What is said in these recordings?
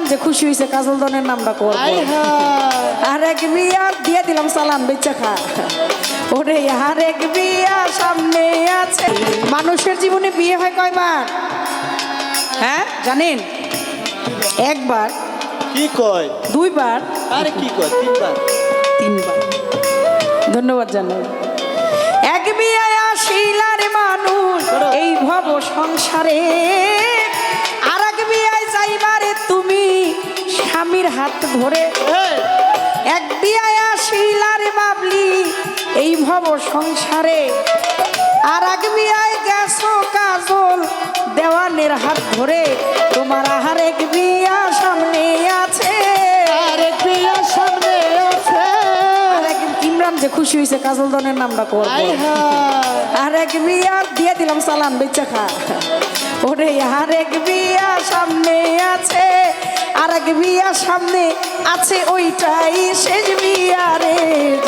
ইমরান যে খুশি হয়েছে কাজল দনের নামটা করব আয় হায়। আর এক বিয়া দিয়ে দিলাম সালাম বেচা খা। ওরে আর এক বিয়া সামনে আছে। মানুষের জীবনে বিয়ে হয় কয়বার? হ্যাঁ জানেন? একবার। কি কয়? দুইবার। আরে কি কয়? তিনবার। তিনবার। ধন্যবাদ জানাই। এক বিয়ায় আসিলার মানুষ এই ভব সংসারে হাত ধরে এক বিয়ায় আসিলার বাবলি এই ভব সংসারে। আর এক বিয়ায় গেছো কাজল দেওয়ানের হাত ধরে। তোমার আহার এক বিয়া সামনে আছে। আরে প্রিয়া সামনে আছে। ইমরান যে খুশি হয়েছে কাজল দনের নামটা করব হায়। আর এক বিয়া দিয়ে দিলাম সালাম বেচা খা। ওরে আর এক বিয়া সামনে বিয়া সামনে আছে ওইটাই শেষ বিয়া রে।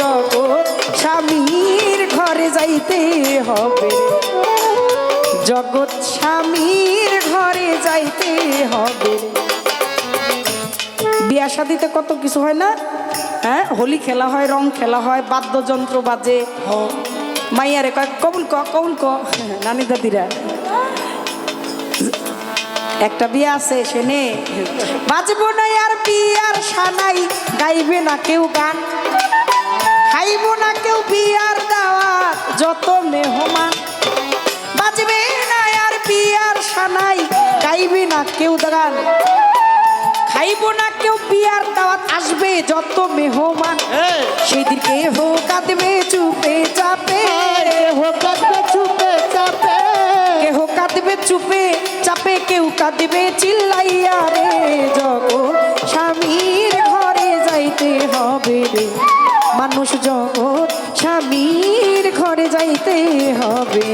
জগৎ স্বামীর ঘরে যাইতে হবে জগৎ স্বামীর ঘরে যাইতে হবে। বিয়া শাদিতে কত কিছু হয় না? হ্যাঁ হোলি খেলা হয় রং খেলা হয় বাদ্যযন্ত্র বাজে। মাইয়ারে কয় কবুল ক কবুল ক। নানি দাদিরা একটা বিয়া আছে সেনে বাজবো না আর বিয়ার সানাই গাইবে না কেউ গান। খাইব না কেউ বিয়ার দাওয়াত যত মেহমান। বাজবে না আর বিয়ার সানাই গাইবে না কেউ গান। খাইব না কেউ বিয়ার দাওয়াত আসবে যত মেহমান। সেদিকে কেহ কাঁদবে চুপে চাপে। কাঁদবে চুপে চাপে কেউ কাঁদবে, চিল্লাইয়া রে জগৎ, স্বামীর ঘরে যাইতে হবে রে। মানুষ জগৎ, স্বামীর ঘরে যাইতে হবে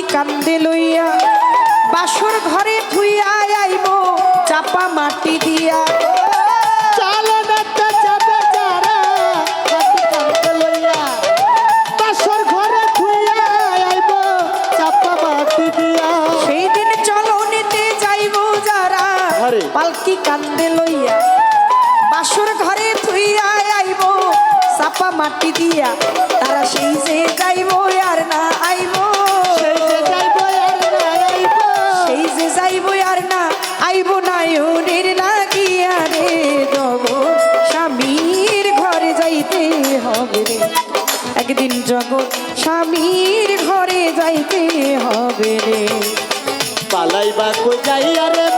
পালকি কান্দে লইয়া বাসর ঘরে থুইয়া আইব চাপা মাটি দিয়া। মাটি। পালকি কান্দে লইয়া বাসর ঘরে থুইয়া আইব চাপা মাটি দিয়া। তারা সেই যে যাইব আর না আইব। যে যাইব আর না, আইব না ওনের লাগিয়া রে দব স্বামীর ঘরে যাইতে হবে রে। একদিন জগৎ স্বামীর ঘরে যাইতে হবে রে। পালাইবা কই যাই রে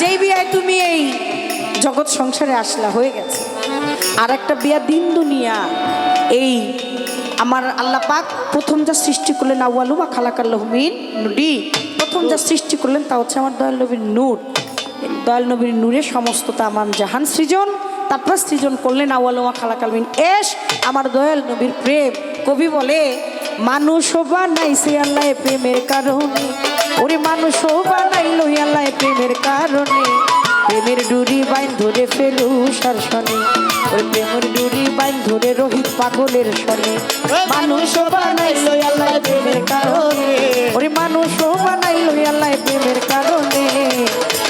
যেই বিয়ায় তুমি এই জগৎ সংসারে আসলা, হয়ে গেছে। আর একটা বিয়া দিন দুনিয়া, এই আমার আল্লাহ পাক প্রথম যা সৃষ্টি করলেন, আউয়ালু বা খালাকাল্লাহমিন নুডি প্রথম যা সৃষ্টি করলেন, তা হচ্ছে আমার দয়াল নবীর নূর। দয়াল নবীর নূরে সমস্ত তামাম জাহান সৃজন, তারপর সৃজন করলেন আউয়ালুমা খালাকালমিন এস, আমার দয়াল নবীর প্রেম। কবি বলে মানুষও বানাইছে আল্লাহ প্রেমের কারণে। ওরে মানুষও বানাইলো আল্লাহ প্রেমের কারণে। প্রেমের ডুরি বাইন ধরে ফেলু সার শনে ওরে প্রেমের ডুরি বাইন ধরে রোহিত পাগলের শনে মানুষ বানাইলো আল্লাহ প্রেমের কারণে। ওরে মানুষও বানাইলো আল্লাহ প্রেমের কারণে।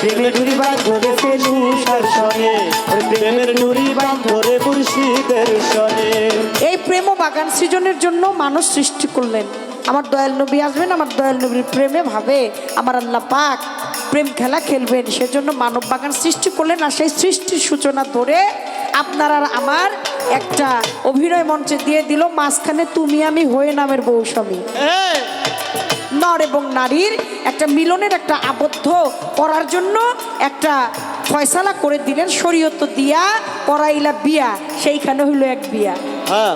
প্রেমের ডুরি বাইন ধরে ফেলু সার শনে ওরে প্রেমের নুরি বান ধরে মুর্শিদের শনে এই প্রেম বাগান সৃজনের জন্য মানুষ সৃষ্টি করলেন। আমার দয়াল নবী আসবেন আমার দয়াল নবীর প্রেমে ভাবে। আমার আল্লাহ পাক প্রেম খেলা খেলবেন সেজন্য মানব বাগান সৃষ্টি করলেন আর সেই সৃষ্টির সূচনা ধরে আপনার আর আমার একটা অভিনয় মঞ্চে দিয়ে দিল মাঝখানে তুমি আমি হয়ে নামের বৌস্বামী এই, নর এবং নারীর একটা মিলনের একটা আবদ্ধ করার জন্য একটা ফয়সালা করে দিলেন শরীয়ত দিয়া পড়াইলা বিয়া সেইখানে হইল এক বিয়া। হ্যাঁ।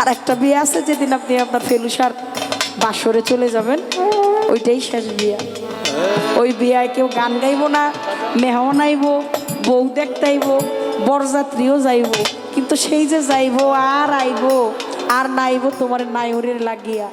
আর একটা বিয়ে আছে যেদিন আপনি আপনার ফেলুসার বাসরে চলে যাবেন। ওইটাই শেষ বিয়া। ওই বিয়ায় কেউ গান গাইব না মেহমান আইব বউ দেখতে বরযাত্রীও যাইব। কিন্তু সেই যে যাইব আর আইব, আর নাইব তোমার নাইহরের লাগিয়া।